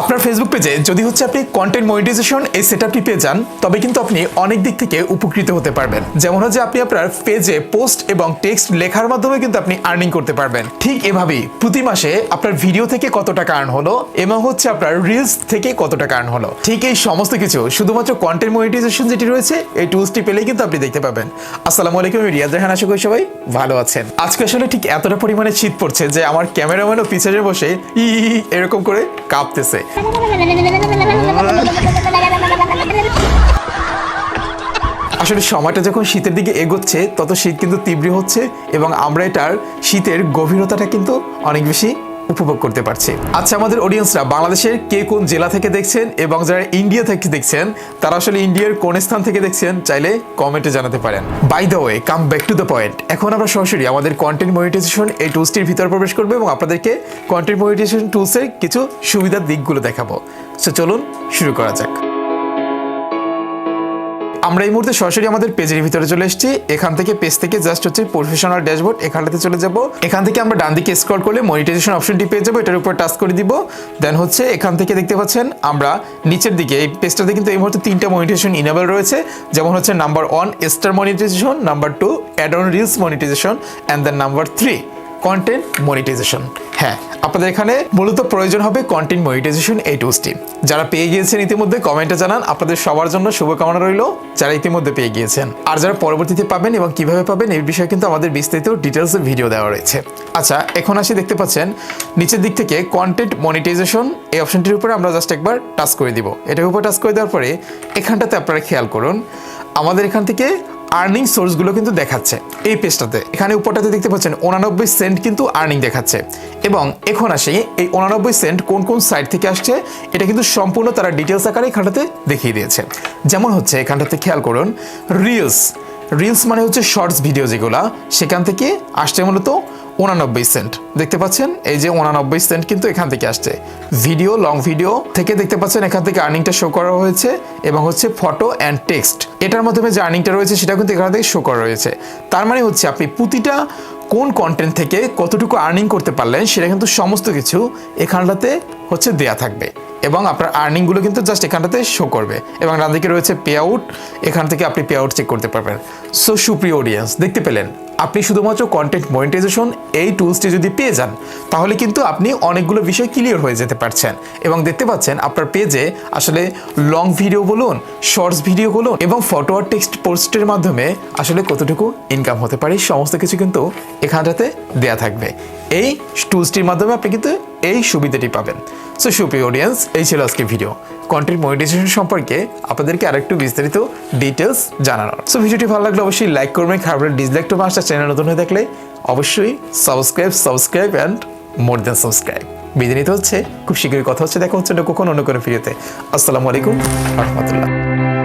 আপনার ফেসবুক পেজে যদি হচ্ছে আপনি কন্টেন্ট মনিটাইজেশন এই সেটআপটি পেয়ে যান, তবে কিন্তু আপনি অনেক দিক থেকে উপকৃত হতে পারবেন। যেমন হচ্ছে আপনি আপনার পেজে পোস্ট এবং টেক্সট লেখার মাধ্যমে কিন্তু আপনি আর্নিং করতে পারবেন। ঠিক এভাবেই প্রতি মাসে আপনার ভিডিও থেকে কত টাকা আর্ন হলো এবং হচ্ছে আপনার রিলস থেকে কত টাকা আর্ন হলো। ঠিক এই সমস্ত কিছু শুধুমাত্র কন্টেন্ট মনিটাইজেশন যেটি রয়েছে, এই টুলসটি পেলেই কিন্তু আপনি দেখতে পাবেন। আসসালামু আলাইকুম রিয়াজ রেহান, আশা করি সবাই ভালো আছেন। আজকে আসলে ঠিক এতটা পরিমাণে শীত পড়ছে যে আমার ক্যামেরাম্যানও পিছনে বসে ই, এরকম করে কাঁপতেছে। আসলে সময়টা যখন শীতের দিকে এগোচ্ছে, তত শীত কিন্তু তীব্র হচ্ছে এবং আমরা এটার শীতের গভীরতাটা কিন্তু অনেক বেশি উপভোগ করতে পারছে। আচ্ছা আমাদের অডিয়েন্সরা বাংলাদেশের কে কোন জেলা থেকে দেখছেন এবং যারা ইন্ডিয়া থেকে দেখছেন, তারা আসলে ইন্ডিয়ার কোন স্থান থেকে দেখছেন চাইলে কমেন্টে জানাতে পারেন। By the way come back to the point এখন আমরা সরাসরি আমাদের কন্টেন্ট মনিটাইজেশন এই টুলসটির ভিতরে প্রবেশ করব এবং আপনাদেরকে কন্টেন্ট মনিটাইজেশন টুলসের কিছু সুবিধার দিকগুলো দেখাবো। সো চলুন শুরু করা যাক। আমরা এই মুহূর্তে সরাসরি আমাদের পেজের ভিতরে চলে এসেছি। এখান থেকে পেজ থেকে জাস্ট হচ্ছে প্রফেশনাল ড্যাশবোর্ড এখানটাতে চলে যাব। এখান থেকে আমরা ডান দিকে স্ক্রল করলে মনিটাইজেশন অপশনটি পেয়ে যাব, এটার উপর টাচ করে দিব। দেন হচ্ছে এখান থেকে দেখতে পাচ্ছেন আমরা নিচের দিকে, এই পেজটাতে কিন্তু এই মুহূর্তে তিনটা মনিটাইজেশন ইনেবল রয়েছে। যেমন হচ্ছে number one star monetization number two ad on reels monetization and then number three content monetization হ্যাঁ আপনাদের এখানে মূলত প্রয়োজন হবে কন্টেন্ট মনিটাইজেশন এই টুলসটি যারা পেয়ে গিয়েছেন ইতিমধ্যে কমেন্টে জানান। আপনাদের সবার জন্য শুভকামনা রইল, যারা ইতিমধ্যে পেয়ে গিয়েছেন। আর যারা পরবর্তীতে পাবেন এবং কীভাবে পাবেন, এই বিষয়ে কিন্তু আমাদের বিস্তারিত ডিটেলস ভিডিও দেওয়া রয়েছে। আচ্ছা এখন আসি দেখতে পাচ্ছেন, নিচের দিক থেকে কন্টেন্ট মনিটাইজেশন এই অপশনটির উপরে আমরা জাস্ট একবার টাচ করে দিব। এটার উপর টাচ করে দেওয়ার পরে এখানটাতে আপনারা খেয়াল করুন, আমাদের এখান থেকে আর্নিং সোর্সগুলো কিন্তু দেখাচ্ছে। এই পেজটাতে এখানে উপরটাতে দেখতে পাচ্ছেন, উনানব্বই সেন্ট কিন্তু আর্নিং দেখাচ্ছে। এবং এখন আসি, এই উনানব্বই সেন্ট কোন কোন সাইট থেকে আসছে, এটা কিন্তু সম্পূর্ণ তারা ডিটেলস আকারে এখানটাতে দেখিয়ে দিয়েছে। যেমন হচ্ছে এখানটাতে খেয়াল করুন রিলস রিলস মানে হচ্ছে শর্টস ভিডিও যেগুলা, সেখান থেকে আসছে মূলত উনানব্বই সেন্ট। দেখতে পাচ্ছেন? এই যে উনানব্বই সেন্ট কিন্তু এখান থেকে আসছে। ভিডিও, লং ভিডিও থেকে দেখতে পাচ্ছেন এখান থেকে আর্নিংটা শো করা হয়েছে এবং হচ্ছে ফটো অ্যান্ড টেক্সট এটার মাধ্যমে যে আর্নিংটা রয়েছে সেটা কিন্তু এখান থেকে শো করা রয়েছে। তার মানে হচ্ছে আপনি প্রতিটা কোন কন্টেন্ট থেকে কতটুকু আর্নিং করতে পারলেন সেটা কিন্তু সমস্ত কিছু এখানটাতে হচ্ছে দেয়া থাকবে। এবং আপনার আর্নিংগুলো কিন্তু জাস্ট এখানটাতে শো করবে। এবং ডান দিকে রয়েছে পে আউট এখান থেকে আপনি পে আউট চেক করতে পারবেন। সো সুপ্রিয় অডিয়েন্স দেখতে পেলেন? আপনি শুধুমাত্র কন্টেন্ট মনিটাইজেশন এই টুলসটি যদি পেয়ে যান, তাহলে কিন্তু আপনি অনেকগুলো বিষয় ক্লিয়ার হয়ে যেতে পারছেন এবং দেখতে পাচ্ছেন আপনার পেজে আসলে লং ভিডিও বলুন শর্টস ভিডিও বলুন এবং ফটো আর টেক্সট পোস্টের মাধ্যমে আসলে কতটুকু ইনকাম হতে পারে, সমস্ত কিছু কিন্তু এখানটাতে দেয়া থাকবে। এই টুলসটির মাধ্যমে আপনি কিন্তু এই সুবিধাটি পাবেন। সো সুপ্রিয় অডিয়েন্স এই ছিল আজকে ভিডিও কন্টেন্ট মনিটাইজেশন সম্পর্কে আপনাদেরকে আরেকটু বিস্তারিত ডিটেলস জানানোর। সো ভিডিওটি ভালো লাগলে অবশ্যই লাইক করবেন, খারাপ ডিসলাইক তো পাঁচটা চ্যানেল নতুন হয়ে থাকলে অবশ্যই subscribe subscribe and more then subscribe বিদায় নিতে হচ্ছে, খুব শীঘ্রই কথা হচ্ছে, দেখা হচ্ছে কখন অন্য কোনো ভিডিওতে আসসালামু আলাইকুম, রহমতুল্লাহ।